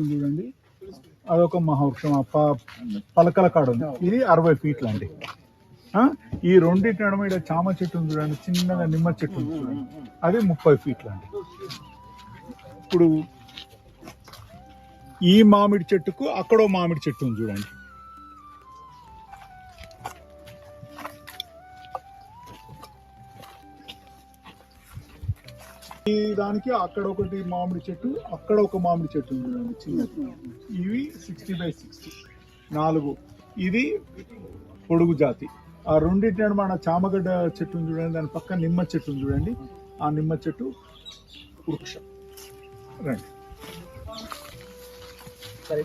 వస్తుంది చూడండి. అదొక మహావృక్షం ఆ ప- పలకల కాడ ఉంది. ఇది అరవై ఫీట్లు అండి. ఈ రెండింటి నడమ ఇక్కడ చామ చెట్టు ఉంది చూడండి. చిన్నగా నిమ్మ చెట్టు ఉంది చూడండి. అది ముప్పై ఫీట్లు అండి. ఇప్పుడు ఈ మామిడి చెట్టుకు అక్కడో మామిడి చెట్టు ఉంది చూడండి. ఈ దానికి అక్కడ ఒకటి మామిడి చెట్టు అక్కడ ఒక మామిడి చెట్టు ఉంది చిన్నది. ఇవి సిక్స్టీ బై సిక్స్టీ నాలుగు. ఇది పొడుగు జాతి. ఆ రెండింటి మన చామగడ్డ చెట్టు ఉంది చూడండి దాని పక్కన నిమ్మ చెట్టు చూడండి. ఆ నిమ్మ చెట్టు వృక్షం. రండి. అది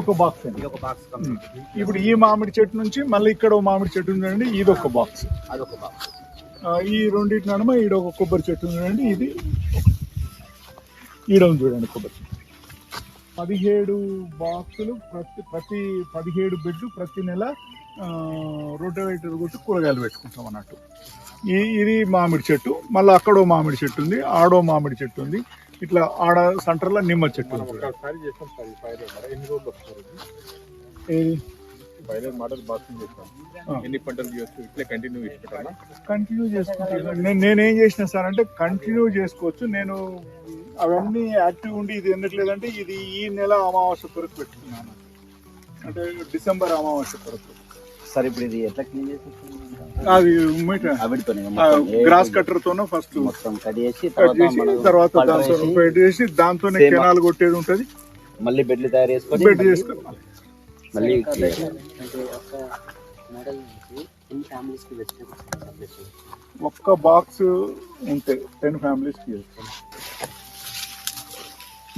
ఒక బాక్స్ అండి. ఇప్పుడు ఈ మామిడి చెట్టు నుంచి మళ్ళీ ఇక్కడ మామిడి చెట్టు చూడండి ఇది ఒక బాక్స్ అదొక బాక్స్ ఈ రెండింటి నడుమ ఈడ ఒక కొబ్బరి చెట్టు చూడండి ఇది ఈడ చూడండి కొబ్బరి చెట్టు. పదిహేడు బాక్సులు ప్రతి ప్రతి పదిహేడు బెడ్లు ప్రతి నెల రొటవేటర్ కొట్టి కూరగాయలు పెట్టుకుంటాం అన్నట్టు. ఈ ఇది మామిడి చెట్టు మళ్ళీ అక్కడో మామిడి చెట్టు ఉంది ఆడో మామిడి చెట్టు ఉంది. ఇట్లా ఆడ సెంటర్లో నిమ్మ చెట్టు ఉంది. పైలట్ మోడల్ బాక్సింగ్ చేస్తాం ఆ. ఎన్ని పంటలు చేయొచ్చు ఇట్లే కంటిన్యూ చేసుకుంటారా కంటిన్యూ చేసుకుంటాను నేను నేనేం చేసిన సార్ అంటే కంటిన్యూ చేసుకోవచ్చు. నేను అవన్నీ యాక్టివ్ ఉండి ఇది ఎందుకులేదంటే ఇది ఈ నెల అమావాస్య కొరకు పెట్టుకున్నాను. అంటే డిసెంబర్ అమావాస్య కొరకు. సార్ ఇప్పుడు ఇది ఎట్లా క్లీన్ చేసి అది గ్రాస్ కట్టర్ తోనే ఫస్ట్ మొత్తం కట్ చేసి కట్ తర్వాత చేసి దాంతో వేసి, పెట్టి చేసి దాంతోనే. కెనాల్ కొట్టేది ఉంటది. మళ్ళీ బెడ్లు తయారు చేసుకొని బెడ్ చేసుకోవాలి. మళ్ళీ అంటే ఒక మోడల్ నుంచి ఎన్ని ఫ్యామిలీస్కి వెజిటేబుల్స్ ఒక్క బాక్స్ ఉంటే టెన్ ఫ్యామిలీస్కి చేస్తాం.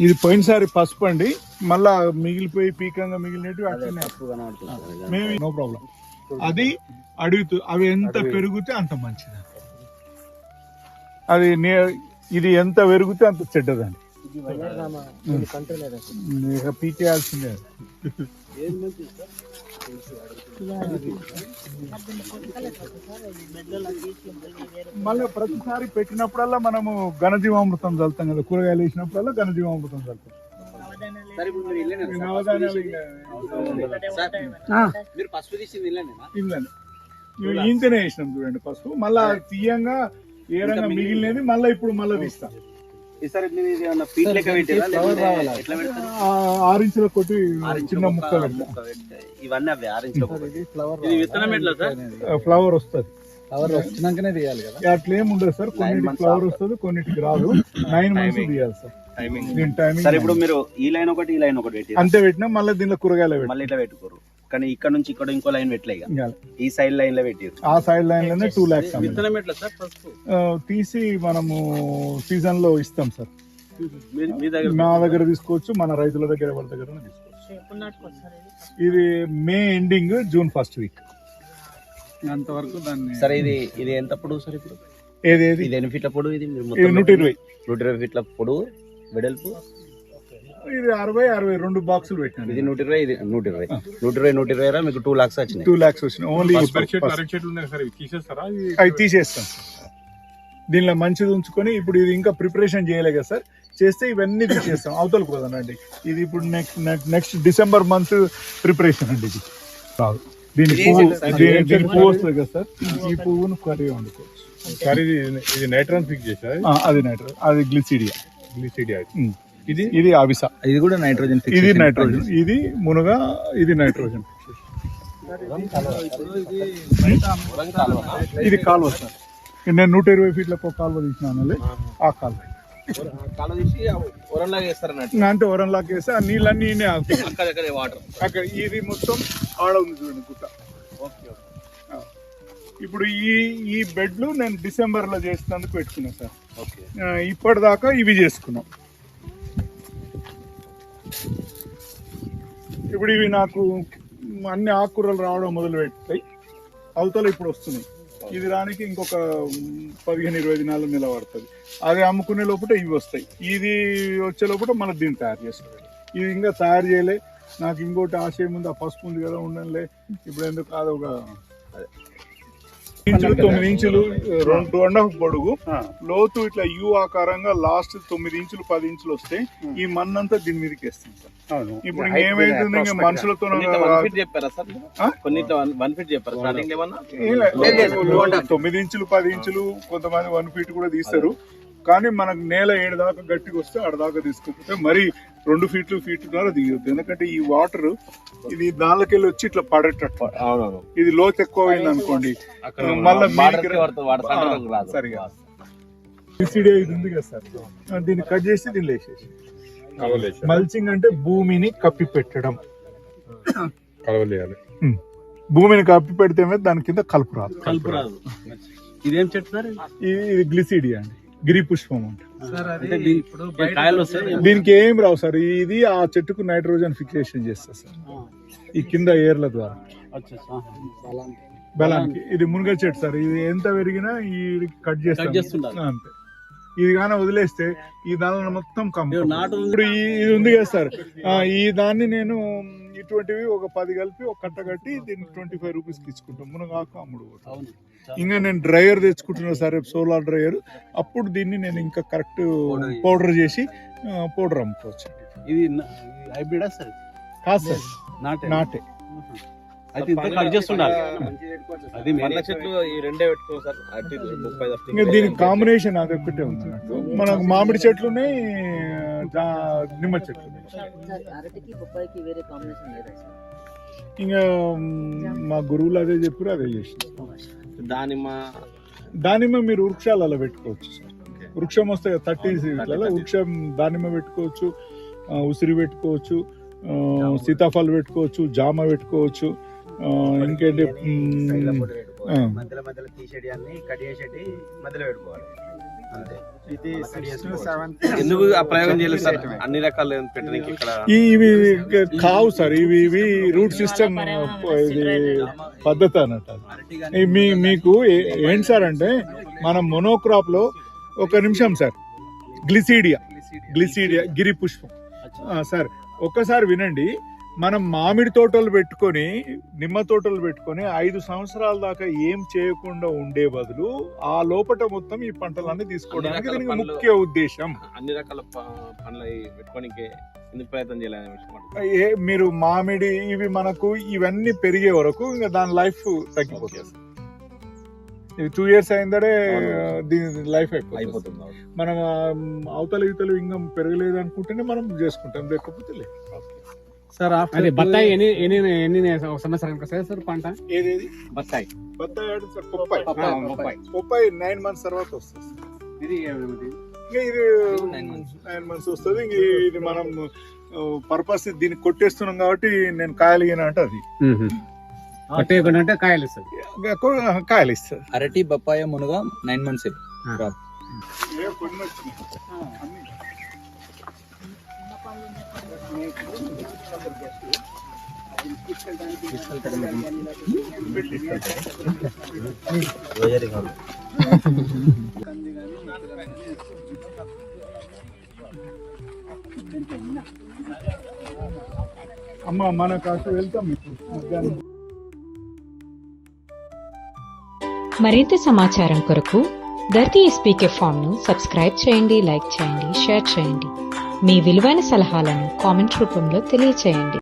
ఇది పోయినసారి పసుపు అండి మళ్ళా మిగిలిపోయి పీకంగా మిగిలినట్టు అట్లనే. మేము నో ప్రాబ్లం అది అడుగుతూ అవి ఎంత పెరిగితే అంత మంచిది. అది నే- ఇది ఎంత పెరిగితే అంత చెడ్డదండి. పీకేయాల్సిందే. మళ్ళీ ప్రతిసారి పెట్టినప్పుడల్లా మనము ఘనజీవామృతం చల్లుతాం కదా కూరగాయలు వేసినప్పుడల్లా ఘనజీవామృతం చల్లుతాం. మీరు పసుపు తీసింది ఇవి ఈంతనే వేసినాం చూడండి పసుపు. మళ్ళా తీయంగా ఏ రంగా మిగిలినది మళ్ళీ ఇప్పుడు మళ్ళీ తీస్తాం. కొట్టి చిన్న ముక్క ఇవన్నీ అవి ఆరెంజ్ విత్తనం ఎట్లా సార్? ఫ్లవర్ వస్తుంది. ఫ్లవర్ వచ్చినాకనే తీయాలి కదా? అట్లా ఏమి ఉండదు సార్. కొన్నిటికి months ఫ్లవర్. వస్తుంది కొన్నిటికి రాదు. Nine months. తీయాలి సార్. టైమింగ్ సార్ ఇప్పుడు మీరు ఈ లైన్ ఒకటి ఈ లైన్ ఒకటి పెట్టి అంతే పెట్టినా మళ్ళీ దీనిలో కూరగాయలు మళ్ళీ ఇట్లా పెట్టుకోరు. కానీ ఇక్కడ నుంచి ఇక్కడ ఇంకో లైన్ పెట్టలే ఈ సైడ్ లైన్లో పెట్టారు. ఆ సైడ్ లైన్లోనే టూ ల్యాక్స్ విత్తనం ఎట్లా సార్ పసుపు? తీసి మనము సీజన్లో ఇస్తాం సార్. మీ- దగ్గర మా దగ్గర తీసుకోవచ్చు మన రైతుల దగ్గర ఎవరి దగ్గర తీసుకోవచ్చు. ఇది? May ending June first week అంతవరకు దాన్ని సరే ఇది ఇది ఎంత పొడుగు సార్ ఇప్పుడు? ఏది ఏది? ఇది ఎన్ని ఫీట్ల పొడుగు ఇది? నూట ఇరవై. నూట ఇరవై ఫీట్ల పొడుగు వెడల్పు? ఇది అరవై అరవై రెండు బాక్సులు ఇది పెట్టినాను నూట ఇరవై ఇది నూట ఇరవై. నూట ఇరవై నూట ఇరవై రా మీకు టూ లాక్స్ వచ్చినాయి. టూ ల్యాక్స్ వచ్చినాయి. ఓన్లీ అవి తీసేస్తాం దీనిలో మంచిది ఉంచుకొని ఇప్పుడు ఇది ఇంకా ప్రిపరేషన్ చేయలే కదా సార్. చేస్తే ఇవన్నీ తీసేస్తాం. అవతలకు పోదానండి ఇది ఇప్పుడు next next December month preparation అండి ఇది. కాదు దీని ఇది పువ్వు? దీని- పువ్వు వస్తుంది కదా సార్. ఈ పువ్వును కర్రీ వండుకోవచ్చు. సార్ ఇది ఇది నైట్రాన్ ఫిక్స్ చేసారు ఆ, అది నైట్రో అది గ్లిసిడియా గ్లిసిడియా ఇది? ఇది అవిస ఇది కూడా నైట్రోజన్ ఇది నైట్రోజన్. ఇది మునగ ఇది నైట్రోజన్ ఇది కాలువ సార్. నేను నూట ఇరవై ఫీట్లకు ఒక కాలువ తీసినాను ఆ కాలువ. అంటే ఓరంలాకి వేస్తే ఆ నీళ్ళన్నీ వాటర్ అక్కడ ఇది మొత్తం ఆడ ఉంది చూడండి గుట్ట. ఇప్పుడు ఈ ఈ బెడ్లు నేను డిసెంబర్లో చేసినందుకు పెట్టుకున్నా సార్. ఇప్పటిదాకా ఇవి చేసుకున్నాం. ఇప్పుడు ఇవి నాకు అన్ని ఆకుకూరలు రావడం మొదలు పెట్టాయి అవతల ఇప్పుడు వస్తున్నాయి. ఇది రానికి ఇంకొక పదిహేను ఇరవై దినాలు నిలబడుతుంది అది అమ్ముకునే లోపల ఇవి వస్తాయి. ఇది వచ్చే లోపల మనం దీన్ని తయారు చేసుకోవాలి ఇది ఇంకా తయారు చేయలే. నాకు ఇంకోటి ఆశయం ఉంది. ఆ పసుపు ఉంది కదా ఉండంలే ఇప్పుడు ఎందుకు అదొక ఇంచులు తొమ్మిది ఇంచులు రెండు టూ అండ్ హాఫ్ పొడుగు. లోతు ఇట్లా యూ ఆకారంగా లాస్ట్ తొమ్మిది ఇంచులు పది ఇంచులు వస్తే ఈ మన్నంతా దీని మీదకి వేస్తాం సార్. ఇప్పుడు ఏమైతుంది మనుషులతో తొమ్మిది ఇంచులు పది ఇంచులు కొంతమంది వన్ ఫీట్ కూడా తీస్తారు. కానీ మనకు నేల ఏడు దాకా గట్టిగా వస్తే ఆడ దాకా తీసుకుంటే మరి రెండు ఫీట్లు ఫీట్ ద్వారా దిగొద్దు. ఎందుకంటే ఈ వాటర్ ఇది దానిలోకెళ్ళి వచ్చి ఇట్లా పడేటట్టు ఇది లోతు ఎక్కువ అయింది అనుకోండి. అక్కడ మళ్ళా సరిగా. ఇది ఉంది కదా సార్. దీన్ని కట్ చేసి దీన్ని కలవలేసి మల్చింగ్ అంటే భూమిని కప్పి పెట్టడం. కలవలేయాలి. భూమిని కప్పి పెడితే దాని కింద కలుపు రాదు. కలుపు రాదు. ఇదేం చెట్టు ఇది ఇది గ్లిసిడియా అండి. గిరి పుష్పం అంట దీని- దీనికి ఏం రావు సార్ ఇది ఆ చెట్టుకు నైట్రోజన్ ఫిక్సేషన్ చేస్తారు సార్. ఈ కింద ఏర్ల ద్వారా. బలానికి. ఇది మునగ చెట్టు సార్ ఇది ఎంత పెరిగినా ఈ కట్ చేస్తాం. అంతే. ఇది కానీ వదిలేస్తే ఈ దానిలో మొత్తం నాటు ఇప్పుడు ఇది ఉంది కదా సార్ ఆ, ఈ దాన్ని నేను ఇటువంటివి ఒక పది కలిపి ఒక కట్ట కట్టి దీన్ని ట్వంటీ ఫైవ్ రూపీస్ ఇచ్చుకుంటాం. మునగాకు అమ్ముడు పోతాం. అవును. ఇంకా నేను డ్రైయర్ తెచ్చుకుంటున్నా సార్ సోలార్ డ్రైయర్. అప్పుడు దీన్ని నేను ఇంకా కరెక్ట్ పౌడర్ చేసి. పౌడర్ అమ్ముకోవచ్చు. ఇది హైబ్రిడా సార్? కాదు సార్. నాటే. నాటే. అయితే ఇంత కట్ చేస్తుండాలి. అది పండ్ల చెట్లు ఈ రెండే పెట్టుకో సార్. అటు ముప్పై దఫ్టీ ఇంకా దీనికి కాంబినేషన్ అది ఒక్కటే ఉంది మనకు మామిడి చెట్లు ఉన్నాయి జా- నిమ్మ చెట్లు. ఇంకా మ్, గురువులు అదే చెప్పారు అదే చేసి దానిమ్మ. దానిమ్మ మీరు వృక్షాలలో పెట్టుకోవచ్చు సార్. వృక్షం వస్తే థర్టీ సీట్లలో వృక్షం దానిమ్మ పెట్టుకోవచ్చు ఉసిరి పెట్టుకోవచ్చు సీతాఫలం పెట్టుకోవచ్చు జామ పెట్టుకోవచ్చు ఇంకేంటి. మధ్యలో మధ్యలో తీసేటి అన్ని కట్ చేసేటి మధ్యలో పెట్టుకోవాలి. ఎందుకు ఆ ప్రయోగం చేయలేదు సార్? అన్ని రకాలు పెట్టడానికి ఇక్కడ? ఇవి కావు సార్ ఇవి ఇవి రూట్ సిస్టమ్ ఇది పద్ధతి అన్నట్టు అది. ఈ మీ మీకు ఏ- ఏంటి సార్ అంటే మనం మొనోక్రాప్లో ఒక నిమిషం సార్. గ్లిసీడియా గ్లిసీడియా గిరి పుష్పం. సార్ ఒక్కసారి వినండి. మనం మామిడి తోటలు పెట్టుకొని నిమ్మ తోటలు పెట్టుకొని ఐదు సంవత్సరాల దాకా ఏం చేయకుండా ఉండే బదులు ఆ లోపట మొత్తం ఈ పంటలన్నీ తీసుకోవడానికి దీనికి ముఖ్య ఉద్దేశం. అన్ని రకాల పండ్లు పెట్టుకోనికి ప్రయత్నం చేయాలనే మీరు మామిడి ఇవి మనకు ఇవన్నీ పెరిగే వరకు ఇంకా దాని లైఫ్ తగ్గిపోతుంది. ఇది టూ ఇయర్స్ అయిందడే దీని లైఫ్ అయిపోతుంది. మనం అవతల ఇవతలు ఇంకా పెరగలేదు అనుకుంటేనే మనం చేసుకుంటాం లేకపోతే లేదు. సార్ అది బత్తాయి ఎన్ని ఎన్ని ఎన్ని సంవత్సరానికి వస్తుంది సార్ పంట? ఏదేది? బత్తాయి. బత్తాయి అంటే సార్ పొప్పాయి. పప్పాయి, పప్పాయి. నైన్ మంత్స్ తర్వాత వస్తుంది ఇది ఇంకా ఇది నైన్ మంత్స్. వస్తుంది. ఇంక ఇది మనం పర్పస్ దీన్ని కొట్టేస్తున్నాం కాబట్టి నేను కాయలు ఇయ్యను అంటే అది. అంటే అంటే కాయలు ఇస్తుంది కాయలు ఇస్తుంది అరటి బొప్పాయ మునుగ నైన్ మంత్స్ ఏ కొన్ని వచ్చినాయి. అమ్మ మన కాసు వెళ్తాం మధ్యాహ్నం. మరింత సమాచారం కొరకు ధర్తీ స్పీకర్ ఫామ్ను సబ్స్క్రైబ్ చేయండి లైక్ చేయండి షేర్ చేయండి. మీ విలువైన సలహాలను కామెంట్ రూపంలో తెలియచేయండి.